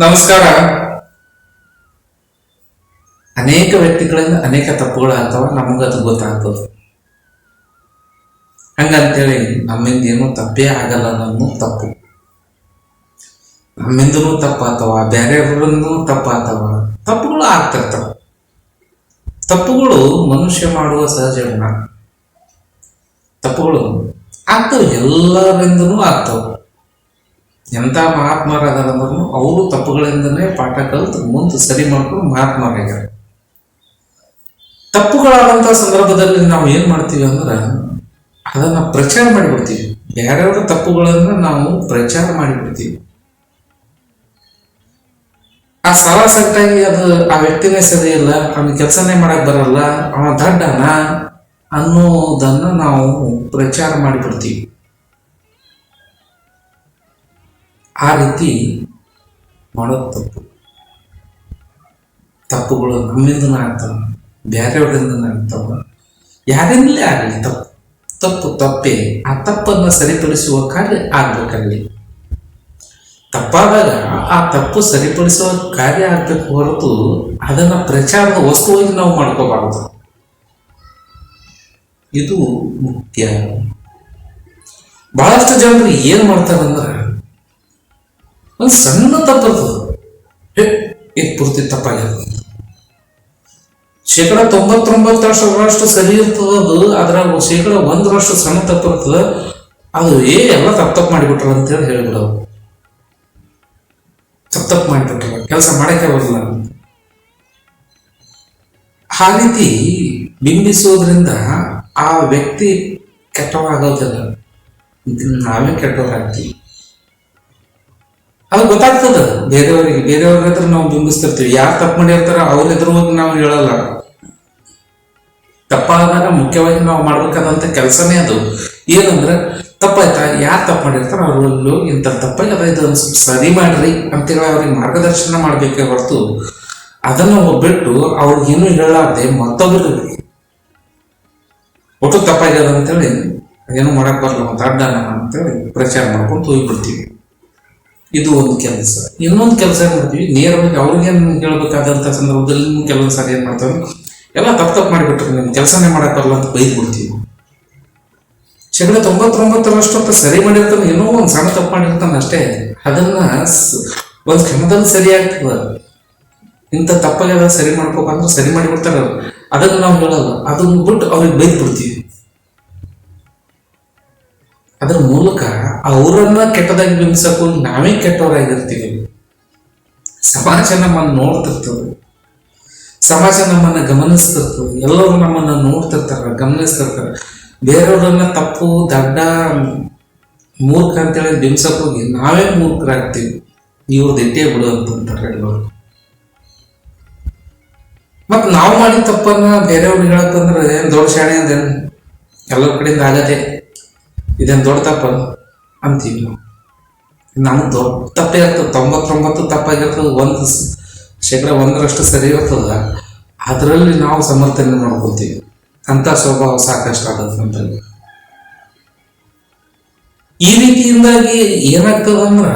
ನಮಸ್ಕಾರ. ಅನೇಕ ವ್ಯಕ್ತಿಗಳಿಂದ ಅನೇಕ ತಪ್ಪುಗಳಾಗ್ತಾವ ನಮಗದು ಗೊತ್ತಾಗ್ತದೆ. ಹಂಗಂತೇಳಿ ನಮ್ಮಿಂದ ಏನೂ ತಪ್ಪೇ ಆಗಲ್ಲ ಅನ್ನೋದು ತಪ್ಪು. ನಮ್ಮಿಂದನೂ ತಪ್ಪಾಗ್ತಾವ ಬೇರೆಯವ್ರಿಂದನೂ ತಪ್ಪಾಗ್ತಾವ. ತಪ್ಪುಗಳು ಆಗ್ತಿರ್ತಾವ. ತಪ್ಪುಗಳು ಮನುಷ್ಯ ಮಾಡುವ ಸಹಜ ತಪ್ಪುಗಳು ಆಗ್ತವೆ, ಎಲ್ಲರಿಂದನೂ ಆಗ್ತವೆ. ಎಂಥ ಮಹಾತ್ಮರಾದಾರಂದ್ರೂ ಅವರು ತಪ್ಪುಗಳಿಂದನೇ ಪಾಠ ಕಲಿತು ಮುಂದೆ ಸರಿ ಮಾಡ್ಕೊಂಡು ಮಹಾತ್ಮರಾಗ್ಯಾರ ತಪ್ಪುಗಳಾದಂಥ ಸಂದರ್ಭದಲ್ಲಿ ನಾವು ಏನು ಮಾಡ್ತೀವಿ ಅಂದ್ರೆ ಅದನ್ನು ಪ್ರಚಾರ ಮಾಡಿಬಿಡ್ತೀವಿ. ಯಾರ್ಯಾರು ತಪ್ಪುಗಳನ್ನು ನಾವು ಪ್ರಚಾರ ಮಾಡಿಬಿಡ್ತೀವಿ. ಆ ಸಾಲ ಸಟ್ಟಾಗಿ ಅದು ಆ ವ್ಯಕ್ತಿನೇ ಸರಿ ಇಲ್ಲ ಅವನ ಕೆಲಸನೇ ಮಾಡಕ್ ಬರಲ್ಲ ಅವ ದಡ್ಡನ ಅನ್ನೋದನ್ನ ನಾವು ಪ್ರಚಾರ ಮಾಡಿಬಿಡ್ತೀವಿ. ಆ ರೀತಿ ಮಾಡೋದು ತಪ್ಪು. ತಪ್ಪುಗಳು ನಮ್ಮಿಂದನೂ ಆಗ್ತಾವ ಬೇರೆಯವರಿಂದನೂ ಆಗ್ತಾವ. ಯಾರಿಂದಲೇ ಆಗಲಿ ತಪ್ಪು. ತಪ್ಪು ತಪ್ಪೇ, ಆ ತಪ್ಪನ್ನು ಸರಿಪಡಿಸುವ ಕಾರ್ಯ ಆಗ್ಬೇಕಲ್ಲಿ. ತಪ್ಪಾದಾಗ ಆ ತಪ್ಪು ಸರಿಪಡಿಸುವ ಕಾರ್ಯ ಆಗ್ಬೇಕು ಹೊರತು ಅದನ್ನ ಪ್ರಚಾರದ ವಸ್ತುವಾಗಿ ನಾವು ಮಾಡ್ಕೋಬಾರದು. ಇದು ಮುಖ್ಯ. ಬಹಳಷ್ಟು ಜನರು ಏನ್ ಮಾಡ್ತಾರಂದ್ರೆ ಒಂದು ಸಣ್ಣ ತಪ್ಪದು ಇದು ಪೂರ್ತಿ ತಪ್ಪಾಗ್ಯದ ಶೇಕಡ ತೊಂಬತ್ತೊಂಬತ್ತರಷ್ಟು ಸರಿ ಇರ್ತದ ಅದು ಅದ್ರಾಗ ಶೇಕಡ ಒಂದರಷ್ಟು ಸಣ್ಣ ತಪ್ಪಿರ್ತದ ಅದು ಏ ಎಲ್ಲ ತಪ್ಪು ತಪ್ಪು ಮಾಡಿಬಿಟ್ರ ಅಂತೇಳಿ ಹೇಳಿಬಿಡವು ತಪ್ಪು ತಪ್ಪು ಮಾಡಿಬಿಟ್ರ ಕೆಲಸ ಮಾಡಕ್ಕೆ ಬರಲ್ಲ ಆ ರೀತಿ ಬಿಂಬಿಸೋದ್ರಿಂದ ಆ ವ್ಯಕ್ತಿ ಕೆಟ್ಟವಾಗೋದಿಲ್ಲ ನಾವೇ ಕೆಟ್ಟವರಾಗ್ತೀವಿ. ಅದು ಗೊತ್ತಾಗ್ತದ. ಬೇರೆಯವ್ರಿಗೆ, ಬೇರೆಯವ್ರ ಹತ್ರ ನಾವು ಬಿಂಬಿಸ್ತಿರ್ತೀವಿ. ಯಾರು ತಪ್ಪು ಮಾಡಿರ್ತಾರ ಅವ್ರ ಎದುರು ಹೋಗಿ ನಾವು ಹೇಳಲ್ಲ. ತಪ್ಪಾದಾಗ ಮುಖ್ಯವಾಗಿ ನಾವು ಮಾಡ್ಬೇಕಾದಂತ ಕೆಲಸನೇ ಅದು. ಏನಂದ್ರೆ, ತಪ್ಪಾಯ್ತಾ? ಯಾರು ತಪ್ಪು ಮಾಡಿರ್ತಾರ ಅವ್ರಲ್ಲಿ ಇಂಥ ತಪ್ಪಾಗ್ಯದ ಇದು ಸರಿ ಮಾಡ್ರಿ ಅಂತೇಳಿ ಅವ್ರಿಗೆ ಮಾರ್ಗದರ್ಶನ ಮಾಡ್ಬೇಕೇ ಹೊರತು ಅದನ್ನು ಒಬ್ಬಿಟ್ಟು ಅವ್ರಿಗೇನು ಹೇಳಲಾರ್ದೆ ಮತ್ತೊಬ್ಬರು ಒಟ್ಟು ತಪ್ಪಾಗ್ಯದ ಅಂತೇಳಿ, ಏನು ಮಾಡಕ್ ಬರಲ್ಲ. ದಡ್ಡನ ಅಂತೇಳಿ ಪ್ರಚಾರ ಮಾಡ್ಕೊಂಡು ಹೋಗ್ಬಿಡ್ತೀವಿ. ಇದು ಒಂದು ಕೆಲಸ. ಇನ್ನೊಂದು ಕೆಲಸ ಏನ್ ಮಾಡ್ತೀವಿ? ನೇರವಾಗಿ ಅವ್ರಿಗೆ ಹೇಳ್ಬೇಕಾದಂತ ಸಂದರ್ಭದಲ್ಲಿ ಕೆಲವೊಂದು ಸಾರಿ ಏನ್ ಮಾಡ್ತಾವೆ? ಎಲ್ಲ ತಪ್ಪು ತಪ್ಪು ಮಾಡಿಬಿಟ್ರೆ. ನಿಮ್ ಕೆಲಸನೇ ಮಾಡಕ್ ಬರಲ್ಲ ಅಂತ ಬೈದ್ ಬಿಡ್ತೀವಿ ಶೇಕಡ ತೊಂಬತ್ತೊಂಬತ್ತರಷ್ಟು ಅಂತ ಸರಿ ಮಾಡಿರ್ತಾನೆ. ಏನೋ ಒಂದು ಸಣ್ಣ ತಪ್ಪು ಮಾಡಿರ್ತಾನೆ ಅಷ್ಟೇ. ಅದನ್ನ ಒಂದು ಕ್ಷಣದಲ್ಲಿ ಸರಿ ಆಗ್ತದ. ಇಂಥ ತಪ್ಪಾಗ್ಯದ ಸರಿ ಮಾಡ್ಬೇಕಂದ್ರೆ ಸರಿ ಮಾಡಿಬಿಡ್ತಾರೆ. ಅದನ್ನ ನಾವು ಹೇಳಲ್ಲ. ಅದನ್ನ ಬಿಟ್ಟು ಅವ್ರಿಗೆ ಬೈದ್ ಬಿಡ್ತೀವಿ ಮೂಲಕ ಅವರನ್ನ ಕೆಟ್ಟದಾಗಿ ಬಿಂಬಿಸಕ್ಕೂ ನಾವೇ ಕೆಟ್ಟವರಾಗಿರ್ತೀವಿ. ಸಮಾಜ ನಮ್ಮನ್ನು ನೋಡ್ತಿರ್ತದೆ ಸಮಾಜ ನಮ್ಮನ್ನ ಗಮನಿಸ್ತಿರ್ತದೆ ಎಲ್ಲರೂ ನಮ್ಮನ್ನ ನೋಡ್ತಿರ್ತಾರ, ಗಮನಿಸ್ತಿರ್ತಾರೆ. ಬೇರೆಯವ್ರನ್ನ ತಪ್ಪು, ದಡ್ಡ, ಮೂರ್ಖ ಅಂತೇಳಿ ಬಿಂಬಿಸಕ್ ಹೋಗಿ ನಾವೇ ಮೂರ್ಖರಾಗ್ತೀವಿ. ಇವ್ರದ್ದು ಇಟ್ಟೇ ಬಿಡು ಅಂತಂತಾರೆ ಎಲ್ಲರು. ಮತ್ ನಾವು ಮಾಡಿದ ತಪ್ಪನ್ನ ಬೇರೆಯವ್ರಿಗೆ ಹೇಳಕ್ ಏನು ಏನ್ ದೊಡ್ಡ ಶಾಣೆ ಅಂದ್ರೆ ಎಲ್ಲರ ಕಡೆಯಿಂದ ಆಗದೆ. ಇದೇನು ದೊಡ್ಡ ತಪ್ಪ ಅಂತೀವಿ ನಾವು. ನಮ್ಗೆ ದೊಡ್ಡ ತಪ್ಪೇ ಇರ್ತದೆ. ತೊಂಬತ್ತೊಂಬತ್ತು ತಪ್ಪಾಗಿರ್ತದೆ. ಒಂದು ಶೇಕಡ ಒಂದರಷ್ಟು ಸರಿ ಇರ್ತದ. ಅದರಲ್ಲಿ ನಾವು ಸಮರ್ಥನೆ ಮಾಡ್ಕೊತೀವಿ ಅಂತ ಸ್ವಭಾವ ಸಾಕಷ್ಟು ನಮ್ಮಲ್ಲಿ ಈ ರೀತಿಯಿಂದಾಗಿ ಏನಾಗ್ತದ ಅಂದ್ರ,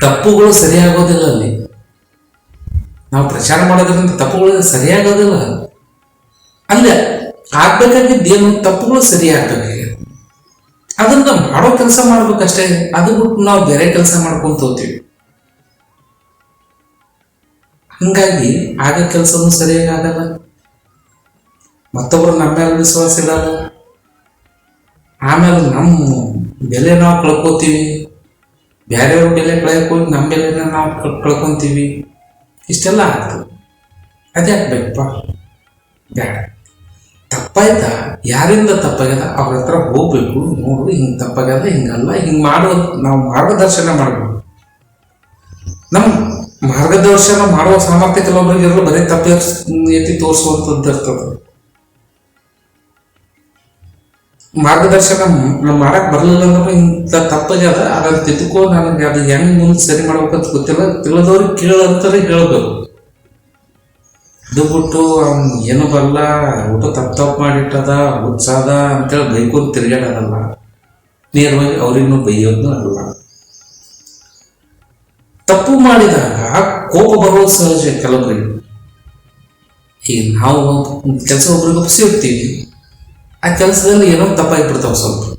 ತಪ್ಪುಗಳು ಸರಿಯಾಗೋದಿಲ್ಲ ಅಲ್ಲಿ. ನಾವು ಪ್ರಚಾರ ಮಾಡೋದ್ರಿಂದ ತಪ್ಪುಗಳು ಸರಿಯಾಗೋದಿಲ್ಲ. ಅಲ್ಲ ಆಗ್ಬೇಕಾಗಿದ್ದೇನು ತಪ್ಪುಗಳು ಸರಿ ಆಗ್ತವೆ. ಅದನ್ನ ಮಾಡೋ ಕೆಲಸ ಮಾಡ್ಬೇಕಷ್ಟೇ. ಅದು ಬಿಟ್ಟು ನಾವು ಬೇರೆ ಕೆಲಸ ಮಾಡ್ಕೊಂತ ಹೋಗ್ತೀವಿ. ಹಂಗಾಗಿ ಆಗ ಕೆಲಸನೂ ಸರಿಯಾಗಿ ಆಗಲ್ಲ. ಮತ್ತೊಬ್ರು ನಮ್ಮ ಮೇಲೆ ವಿಶ್ವಾಸ ಇಡಲ್ಲ. ಆಮೇಲೆ ನಮ್ಮ ಬೆಲೆ ನಾವು ಕಳ್ಕೊತೀವಿ. ಬೇರೆಯವ್ರ ಬೆಲೆ ಕಳೆಯಕ್ಕೆ ನಮ್ಮ ಬೆಲೆನ ನಾವು ಕಳ್- ಕಳ್ಕೊಂತೀವಿ. ಇಷ್ಟೆಲ್ಲ ಆಗ್ತದೆ. ಅದೇ ಆಗ್ಬೇಕಪ್ಪ ಬೇಡ ತಪ್ಪಾಯ್ತಾ? ಯಾರಿಂದ ತಪ್ಪಾಗ್ಯದ? ಅವ್ರ ಹತ್ರ ಹೋಗ್ಬೇಕು, ನೋಡು, ಹಿಂಗೆ ತಪ್ಪಾಗ್ಯದ, ಹಿಂಗಲ್ಲ, ಹಿಂಗೆ ಮಾಡುವ ನಾವು ಮಾರ್ಗದರ್ಶನ ಮಾಡಬೇಕು. ನಮ್ಮ ಮಾರ್ಗದರ್ಶನ ಮಾಡುವ ಸಾಮರ್ಥ್ಯ ಕೆಲವೊಬ್ಬರಿಗೆ ಇರಲು ಬರೀ ತಪ್ಪು ಎತ್ತಿ ತೋರಿಸುವಂಥದ್ದು ಇರ್ತದೆ. ಮಾರ್ಗದರ್ಶನ ಮಾಡಕ್ ಬರಲಿಲ್ಲ ಅಂದ್ರೆ ಇಂಥ ತಪ್ಪಾಗ್ಯದ, ಅದನ್ನ ತಿದ್ದುಕೋ ನನಗೆ ಅದು ಹೆಂಗ್ ಮುಂದೆ ಸರಿ ಮಾಡ್ಬೇಕಂತ ಗೊತ್ತಿಲ್ಲ ತಿಳಿದವ್ರಿಗೆ ಕೇಳಂತಾರೆ ಹೇಳ್ಬೇಕು. ಇದು ಬಿಟ್ಟು ಅವ್ನು ಏನು ಬರಲ್ಲ. ಊಟ ತಪ್ಪು ತಪ್ಪು ಮಾಡಿಟ್ಟದ ಹುಚ್ಚಾದ ಅಂತೇಳಿ ಬೈಕೊಂಡು ತಿರ್ಗಾಡೋದಲ್ಲ ನೇರವಾಗಿ ಅವ್ರಿಗೂ ಬೈಯೋದು ಅಲ್ಲ. ತಪ್ಪು ಮಾಡಿದಾಗ ಕೋಪ ಬರೋದು ಸಹಜ ಕೆಲವರಿಗೆ. ಈಗ ನಾವು ಕೆಲಸ ಒಬ್ರಿಗೆ ಇರ್ತೀವಿ. ಆ ಕೆಲಸದಲ್ಲಿ ಏನೋ ತಪ್ಪಾಗಿಬಿಡ್ತಾವೆ ಸ್ವಲ್ಪ.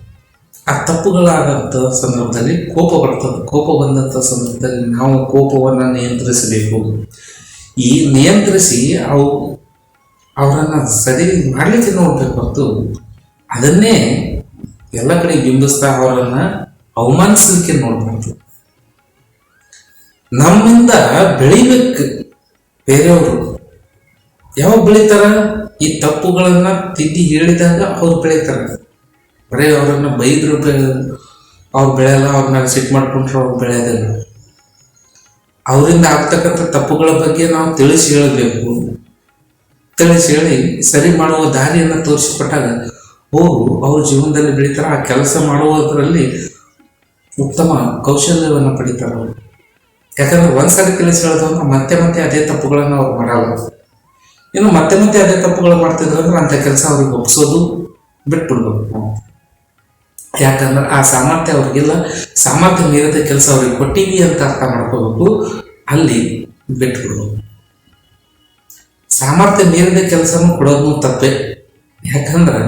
ಆ ತಪ್ಪುಗಳಾದಂಥ ಸಂದರ್ಭದಲ್ಲಿ ಕೋಪ ಬರ್ತದೆ. ಕೋಪ ಬಂದಂಥ ಸಂದರ್ಭದಲ್ಲಿ ನಾವು ಕೋಪವನ್ನು ನಿಯಂತ್ರಿಸಬೇಕು. ಈ ನಿಯಂತ್ರಿಸಿ ಅವು ಅವರನ್ನು ಸರಿ ಮಾಡಲಿಕ್ಕೆ ನೋಡ್ಬೇಕು ಹೊರತು ಅದನ್ನೇ ಎಲ್ಲ ಕಡೆ ಬಿಂಬಿಸ್ತಾ ಅವರನ್ನು ಅವಮಾನಿಸಲಿಕ್ಕೆ ನೋಡ್ಬಾರ್ದು ನಮ್ಮಿಂದ ಬೆಳಿಬೇಕು ಬೇರೆಯವರು. ಯಾವಾಗ ಬೆಳಿತಾರ? ಈ ತಪ್ಪುಗಳನ್ನ ತಿದ್ದಿ ಹೇಳಿದಾಗ ಅವ್ರು ಬೆಳೀತಾರ. ಬರೀ ಅವರನ್ನ ಬೈದ್ರು ಅವ್ರು ಬೆಳೆಯಲ್ಲ, ಅವ್ರನ್ನ ಸಿಟ್ಟು ಮಾಡ್ಕೊಂಡ್ರೆ ಅವ್ರು ಬೆಳೆಯೋದಿಲ್ಲ. ಅವರಿಂದ ಆಗ್ತಕ್ಕಂಥ ತಪ್ಪುಗಳ ಬಗ್ಗೆ ನಾವು ತಿಳಿಸಿ ಹೇಳಬೇಕು. ತಿಳಿಸಿ ಹೇಳಿ ಸರಿ ಮಾಡುವ ದಾರಿಯನ್ನು ತೋರಿಸಿಕೊಟ್ಟಾಗ ಅವರು ಅವ್ರ ಜೀವನದಲ್ಲಿ ಬೆಳೀತಾರೆ, ಆ ಕೆಲಸ ಮಾಡುವುದರಲ್ಲಿ ಉತ್ತಮ ಕೌಶಲ್ಯವನ್ನು ಪಡಿತಾರೆ ಅವರು. ಯಾಕಂದ್ರೆ ಒಂದ್ಸರಿ ತಿಳಿಸಿ ಹೇಳಿದ್ರೆ ಮತ್ತೆ ಮತ್ತೆ ಅದೇ ತಪ್ಪುಗಳನ್ನು ಅವ್ರು ಮಾಡಲ್ಲ ಇನ್ನು ಮತ್ತೆ ಮತ್ತೆ ಅದೇ ತಪ್ಪುಗಳು ಮಾಡ್ತಿದ್ರು ಅಂದ್ರೆ ಅಂಥ ಕೆಲಸ ಅವ್ರಿಗೆ ಒಪ್ಸೋದು ಬಿಟ್ಬಿಡ್ಬೇಕು. ಯಾಕಂದ್ರೆ ಆ ಸಾಮರ್ಥ್ಯ ಅವ್ರಿಗಿಲ್ಲ. ಸಾಮರ್ಥ್ಯ ಮೀರಿದ ಕೆಲಸ ಅವ್ರಿಗೆ ಕೊಟ್ಟಿವಿ ಅಂತ ಅರ್ಥ ಮಾಡ್ಕೋಬೇಕು. ಅಲ್ಲಿ ಬಿಟ್ಬಿಡ್ಬೇಕು ಸಾಮರ್ಥ್ಯ ಮೀರಿದ ಕೆಲಸನೂ ಕೊಡೋದು ತಪ್ಪೆ. ಯಾಕಂದ್ರೆ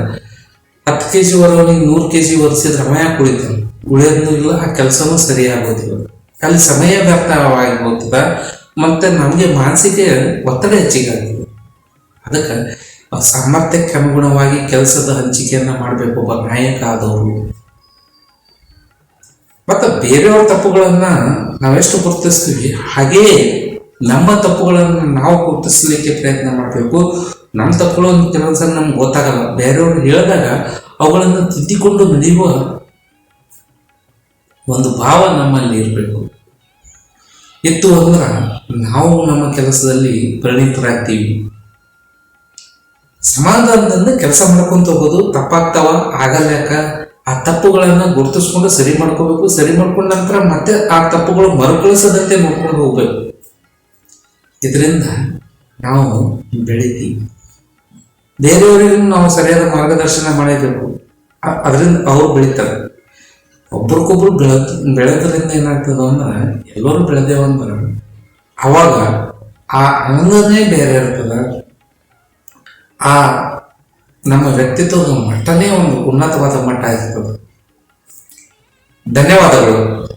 ಹತ್ತು ಕೆ ಜಿ ವರವನಿಗೆ ನೂರು ಕೆ ಜಿ ಒರೆಸಿದ್ರೆ ಸಮಯ ಕುಳಿತಾನೆ ಉಳಿಯೋದು ಇಲ್ಲ, ಆ ಕೆಲಸನೂ ಸರಿಯಾಗೋದಿಲ್ಲ ಅಲ್ಲಿ ಸಮಯ ವ್ಯರ್ಥವಾಗಿ ಹೋಗ್ತದ ಮತ್ತೆ ನಮಗೆ ಮಾನಸಿಕ ಒತ್ತಡ ಹೆಚ್ಚಿಗೆ ಆಗ್ತದೆ ಅದಕ್ಕೆ ಸಾಮರ್ಥ್ಯಕ್ಕೆ ಅನುಗುಣವಾಗಿ ಕೆಲಸದ ಹಂಚಿಕೆಯನ್ನ ಮಾಡಬೇಕು ಒಬ್ಬ ನಾಯಕ ಆದವರು. ಮತ್ತು ಬೇರೆಯವ್ರ ತಪ್ಪುಗಳನ್ನ ನಾವೆಷ್ಟು ಗುರುತಿಸ್ತೀವಿ? ಹಾಗೆಯೇ ನಮ್ಮ ತಪ್ಪುಗಳನ್ನು ನಾವು ಗುರುತಿಸಲಿಕ್ಕೆ ಪ್ರಯತ್ನ ಮಾಡಬೇಕು. ನಮ್ಮ ತಪ್ಪುಗಳು ಕೆಲಸ ನಮ್ಗೆ ಗೊತ್ತಾಗಲ್ಲ. ಬೇರೆಯವ್ರು ಹೇಳಿದಾಗ ಅವುಗಳನ್ನು ತಿದ್ದಿಕೊಂಡು ನಡೆಯುವ ಒಂದು ಭಾವ ನಮ್ಮಲ್ಲಿ ಇರಬೇಕು. ಇತ್ತು ಅಂದ್ರೆ ನಾವು ನಮ್ಮ ಕೆಲಸದಲ್ಲಿ ಪರಿಣಿತರಾಗ್ತೀವಿ. ಸಮಾಧಾನದಿಂದ ಕೆಲಸ ಮಾಡ್ಕೊಂತ ಹೋಗೋದು ತಪ್ಪಾಗ್ತಾವ? ಆಗಲ್ಲ ಯಾಕ ಆ ತಪ್ಪುಗಳನ್ನು ಗುರುತಿಸ್ಕೊಂಡು ಸರಿ ಮಾಡ್ಕೋಬೇಕು, ಸರಿ ಮಾಡ್ಕೊಂಡ ನಂತರ ಮತ್ತೆ ಆ ತಪ್ಪುಗಳು ಮರುಕಳಿಸದಂತೆ ನೋಡ್ಕೊಂಡು ಹೋಗ್ಬೇಕು. ಇದರಿಂದ ನಾವು ಬೆಳಿತೀವಿ. ಬೇರೆಯವರಿಗೂ ನಾವು ಸರಿಯಾದ ಮಾರ್ಗದರ್ಶನ ಮಾಡಬೇಕು ಅದರಿಂದ ಅವ್ರು ಬೆಳಿತಾರೆ. ಒಬ್ರಿಗೊಬ್ರು ಬೆಳೆದ ಬೆಳೆದ್ರಿಂದ ಏನಾಗ್ತದೆ ಅಂದ್ರೆ ಎಲ್ಲರೂ ಬೆಳೆದೇವು ಅಂದ್ರೆ ಅವಾಗ ಆ ಆನಂದನೇ ಬೇರೆ ಇರ್ತದ. ಆ ನಮ್ಮ ವ್ಯಕ್ತಿತ್ವದ ಮಟ್ಟನೇ ಒಂದು ಉನ್ನತವಾದ ಮಟ್ಟ ಇರ್ತದೆ ಧನ್ಯವಾದಗಳು.